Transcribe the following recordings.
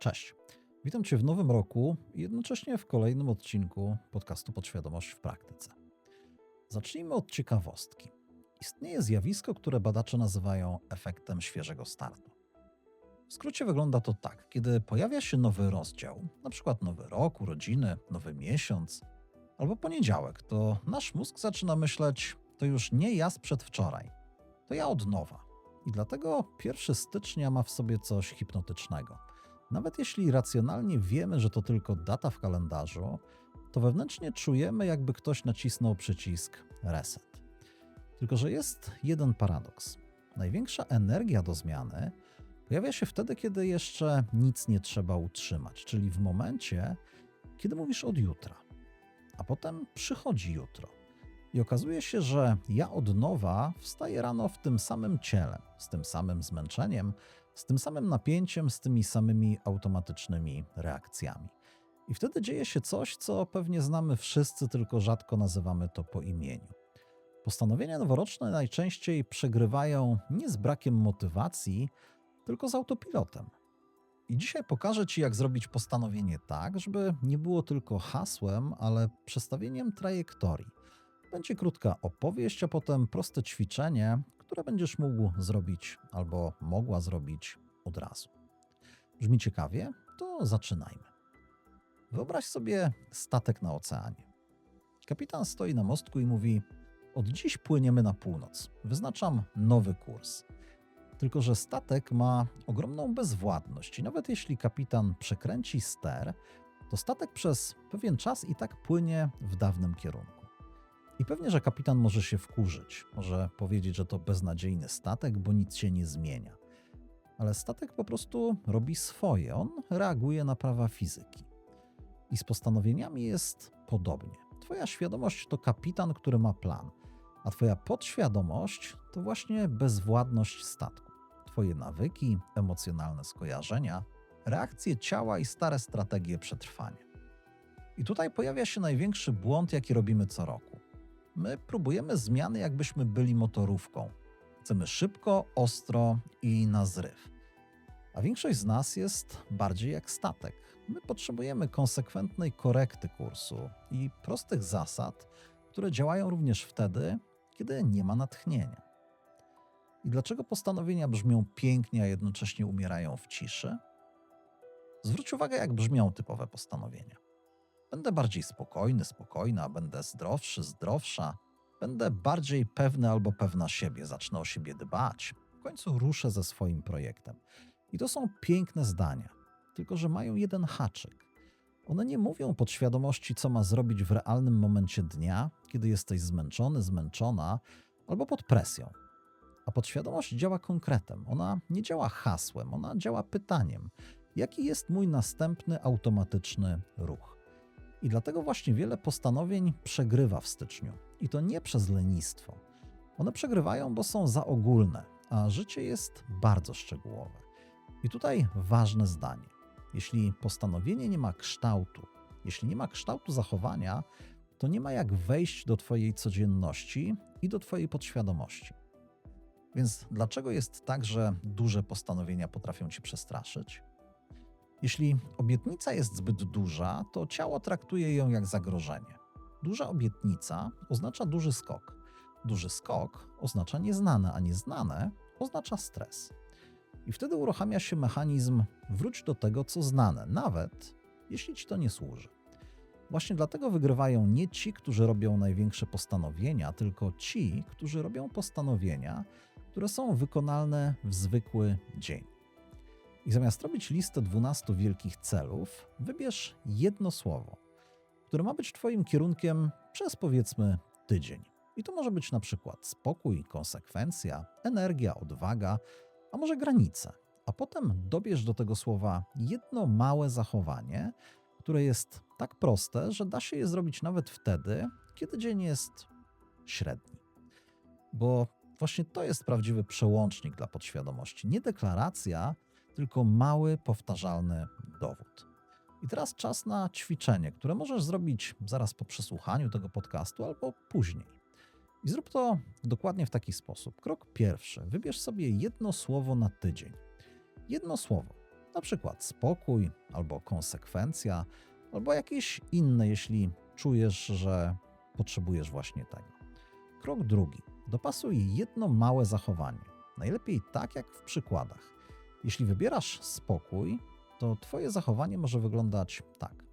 Cześć. Witam Cię w nowym roku i jednocześnie w kolejnym odcinku podcastu Podświadomość w praktyce. Zacznijmy od ciekawostki. Istnieje zjawisko, które badacze nazywają efektem świeżego startu. W skrócie wygląda to tak: kiedy pojawia się nowy rozdział, przykład nowy rok, urodziny, nowy miesiąc albo poniedziałek, to nasz mózg zaczyna myśleć: to już nie ja sprzed wczoraj, to ja od nowa. I dlatego 1 stycznia ma w sobie coś hipnotycznego. Nawet jeśli racjonalnie wiemy, że to tylko data w kalendarzu, to wewnętrznie czujemy, jakby ktoś nacisnął przycisk reset. Tylko, że jest jeden paradoks. Największa energia do zmiany pojawia się wtedy, kiedy jeszcze nic nie trzeba utrzymać, czyli w momencie, kiedy mówisz od jutra. A potem przychodzi jutro. I okazuje się, że ja od nowa wstaję rano w tym samym ciele, z tym samym zmęczeniem, z tym samym napięciem, z tymi samymi automatycznymi reakcjami. I wtedy dzieje się coś, co pewnie znamy wszyscy, tylko rzadko nazywamy to po imieniu. Postanowienia noworoczne najczęściej przegrywają nie z brakiem motywacji, tylko z autopilotem. I dzisiaj pokażę Ci, jak zrobić postanowienie tak, żeby nie było tylko hasłem, ale przestawieniem trajektorii. Będzie krótka opowieść, a potem proste ćwiczenie, które będziesz mógł zrobić albo mogła zrobić od razu. Brzmi ciekawie? To zaczynajmy. Wyobraź sobie statek na oceanie. Kapitan stoi na mostku i mówi: Od dziś płyniemy na północ. Wyznaczam nowy kurs. Tylko, że statek ma ogromną bezwładność i nawet jeśli kapitan przekręci ster, to statek przez pewien czas i tak płynie w dawnym kierunku. I pewnie, że kapitan może się wkurzyć, może powiedzieć, że to beznadziejny statek, bo nic się nie zmienia. Ale statek po prostu robi swoje, on reaguje na prawa fizyki. I z postanowieniami jest podobnie. Twoja świadomość to kapitan, który ma plan, a Twoja podświadomość to właśnie bezwładność statku. Twoje nawyki, emocjonalne skojarzenia, reakcje ciała i stare strategie przetrwania. I tutaj pojawia się największy błąd, jaki robimy co roku. My próbujemy zmiany, jakbyśmy byli motorówką. Chcemy szybko, ostro i na zryw. A większość z nas jest bardziej jak statek. My potrzebujemy konsekwentnej korekty kursu i prostych zasad, które działają również wtedy, kiedy nie ma natchnienia. I dlaczego postanowienia brzmią pięknie, a jednocześnie umierają w ciszy? Zwróć uwagę, jak brzmią typowe postanowienia. Będę bardziej spokojny, spokojna, będę zdrowszy, zdrowsza, będę bardziej pewny albo pewna siebie, zacznę o siebie dbać, w końcu ruszę ze swoim projektem. I to są piękne zdania, tylko że mają jeden haczyk. One nie mówią podświadomości, co ma zrobić w realnym momencie dnia, kiedy jesteś zmęczony, zmęczona albo pod presją. A podświadomość działa konkretem. Ona nie działa hasłem, ona działa pytaniem: jaki jest mój następny automatyczny ruch? I dlatego właśnie wiele postanowień przegrywa w styczniu. I to nie przez lenistwo. One przegrywają, bo są za ogólne, a życie jest bardzo szczegółowe. I tutaj ważne zdanie. Jeśli postanowienie nie ma kształtu, jeśli nie ma kształtu zachowania, to nie ma jak wejść do Twojej codzienności i do Twojej podświadomości. Więc dlaczego jest tak, że duże postanowienia potrafią Cię przestraszyć? Jeśli obietnica jest zbyt duża, to ciało traktuje ją jak zagrożenie. Duża obietnica oznacza duży skok. Duży skok oznacza nieznane, a nieznane oznacza stres. I wtedy uruchamia się mechanizm wróć do tego, co znane, nawet jeśli ci to nie służy. Właśnie dlatego wygrywają nie ci, którzy robią największe postanowienia, tylko ci, którzy robią postanowienia, które są wykonalne w zwykły dzień. I zamiast robić listę 12 wielkich celów, wybierz jedno słowo, które ma być Twoim kierunkiem przez powiedzmy tydzień. I to może być na przykład spokój, konsekwencja, energia, odwaga, a może granice. A potem dobierz do tego słowa jedno małe zachowanie, które jest tak proste, że da się je zrobić nawet wtedy, kiedy dzień jest średni. Bo właśnie to jest prawdziwy przełącznik dla podświadomości. Nie deklaracja, tylko mały, powtarzalny dowód. I teraz czas na ćwiczenie, które możesz zrobić zaraz po przesłuchaniu tego podcastu albo później. I zrób to dokładnie w taki sposób. Krok pierwszy: wybierz sobie jedno słowo na tydzień. Jedno słowo. Na przykład spokój, albo konsekwencja, albo jakieś inne, jeśli czujesz, że potrzebujesz właśnie tego. Krok drugi. Dopasuj jedno małe zachowanie. Najlepiej tak jak w przykładach. Jeśli wybierasz spokój, to Twoje zachowanie może wyglądać tak.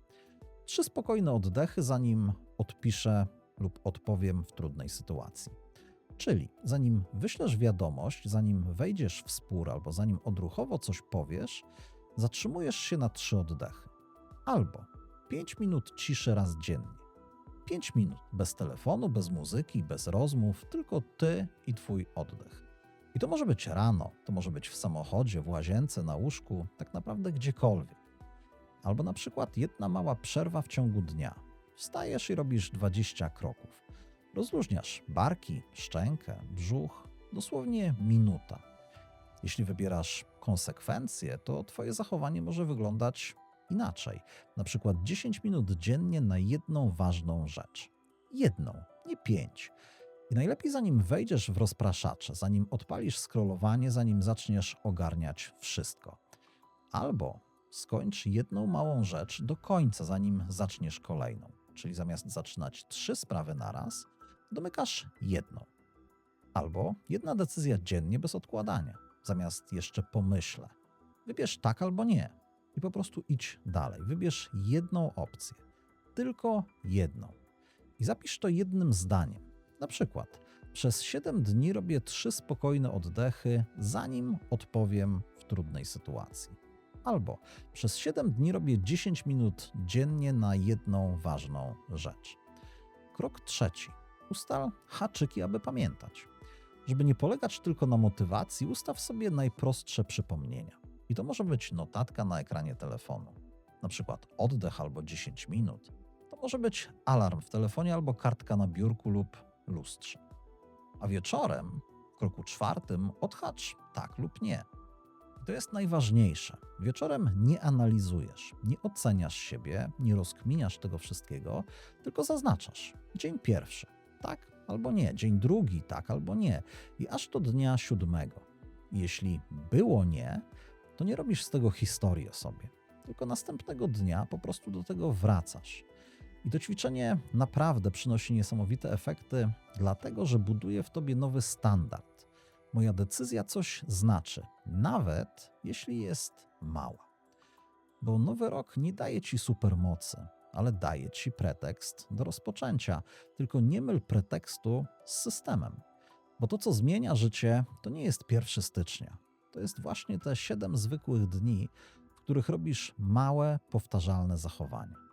Trzy spokojne oddechy, zanim odpiszę lub odpowiem w trudnej sytuacji. Czyli zanim wyślesz wiadomość, zanim wejdziesz w spór albo zanim odruchowo coś powiesz, zatrzymujesz się na trzy oddechy. Albo 5 minut ciszy raz dziennie. 5 minut bez telefonu, bez muzyki, bez rozmów, tylko ty i twój oddech. I to może być rano, to może być w samochodzie, w łazience, na łóżku, tak naprawdę gdziekolwiek. Albo na przykład jedna mała przerwa w ciągu dnia. Wstajesz i robisz 20 kroków. Rozluźniasz barki, szczękę, brzuch, dosłownie minuta. Jeśli wybierasz konsekwencje, to Twoje zachowanie może wyglądać inaczej. Na przykład 10 minut dziennie na jedną ważną rzecz. Jedną, nie pięć. I najlepiej zanim wejdziesz w rozpraszacze, zanim odpalisz scrollowanie, zanim zaczniesz ogarniać wszystko. Albo skończ jedną małą rzecz do końca, zanim zaczniesz kolejną. Czyli zamiast zaczynać trzy sprawy naraz, domykasz jedną. Albo jedna decyzja dziennie bez odkładania, zamiast jeszcze pomyślę. Wybierz tak albo nie i po prostu idź dalej. Wybierz jedną opcję, tylko jedną. I zapisz to jednym zdaniem. Na przykład, przez 7 dni robię trzy spokojne oddechy, zanim odpowiem w trudnej sytuacji. Albo przez 7 dni robię 10 minut dziennie na jedną ważną rzecz. Krok trzeci. Ustal haczyki, aby pamiętać. Żeby nie polegać tylko na motywacji, ustaw sobie najprostsze przypomnienia. I to może być notatka na ekranie telefonu, na przykład oddech albo 10 minut. To może być alarm w telefonie albo kartka na biurku lub lustrze. A wieczorem, w kroku czwartym, odhacz tak lub nie. To jest najważniejsze. Wieczorem nie analizujesz, nie oceniasz siebie, nie rozkminiasz tego wszystkiego, tylko zaznaczasz. Dzień pierwszy, tak albo nie. Dzień drugi, tak albo nie. I aż do dnia siódmego. Jeśli było nie, to nie robisz z tego historii o sobie, tylko następnego dnia po prostu do tego wracasz. I to ćwiczenie naprawdę przynosi niesamowite efekty, dlatego że buduje w tobie nowy standard. Moja decyzja coś znaczy, nawet jeśli jest mała. Bo nowy rok nie daje ci supermocy, ale daje ci pretekst do rozpoczęcia. Tylko nie myl pretekstu z systemem. Bo to, co zmienia życie, to nie jest 1 stycznia. To jest właśnie te 7 zwykłych dni, w których robisz małe, powtarzalne zachowania.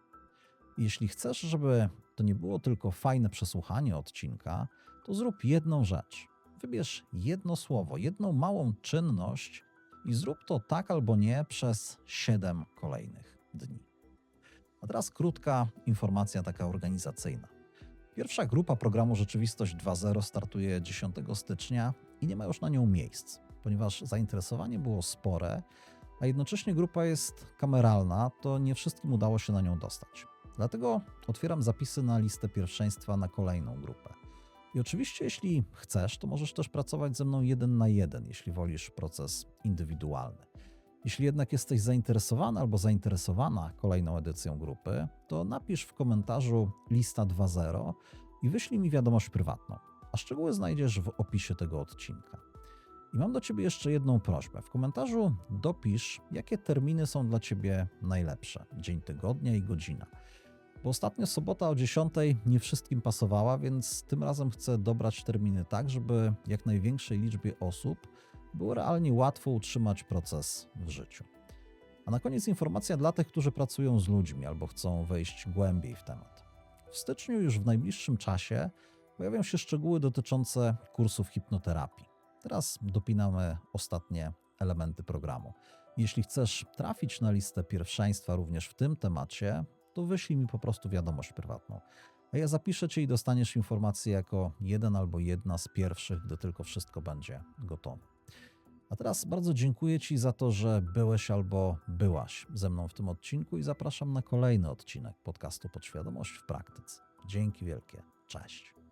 Jeśli chcesz, żeby to nie było tylko fajne przesłuchanie odcinka, to zrób jedną rzecz. Wybierz jedno słowo, jedną małą czynność i zrób to tak albo nie przez 7 kolejnych dni. A teraz krótka informacja taka organizacyjna. Pierwsza grupa programu Rzeczywistość 2.0 startuje 10 stycznia i nie ma już na nią miejsc, ponieważ zainteresowanie było spore, a jednocześnie grupa jest kameralna, to nie wszystkim udało się na nią dostać. Dlatego otwieram zapisy na listę pierwszeństwa na kolejną grupę. I oczywiście, jeśli chcesz, to możesz też pracować ze mną jeden na jeden, jeśli wolisz proces indywidualny. Jeśli jednak jesteś zainteresowany albo zainteresowana kolejną edycją grupy, to napisz w komentarzu lista 2.0 i wyślij mi wiadomość prywatną, a szczegóły znajdziesz w opisie tego odcinka. I mam do Ciebie jeszcze jedną prośbę. W komentarzu dopisz, jakie terminy są dla Ciebie najlepsze dzień tygodnia i godzina. Bo ostatnio sobota o 10 nie wszystkim pasowała, więc tym razem chcę dobrać terminy tak, żeby jak największej liczbie osób było realnie łatwo utrzymać proces w życiu. A na koniec informacja dla tych, którzy pracują z ludźmi albo chcą wejść głębiej w temat. W styczniu, już w najbliższym czasie, pojawią się szczegóły dotyczące kursów hipnoterapii. Teraz dopinamy ostatnie elementy programu. Jeśli chcesz trafić na listę pierwszeństwa również w tym temacie, to wyślij mi po prostu wiadomość prywatną. A ja zapiszę cię i dostaniesz informację jako jeden albo jedna z pierwszych, gdy tylko wszystko będzie gotowe. A teraz bardzo dziękuję Ci za to, że byłeś albo byłaś ze mną w tym odcinku i zapraszam na kolejny odcinek podcastu Podświadomość w praktyce. Dzięki wielkie. Cześć.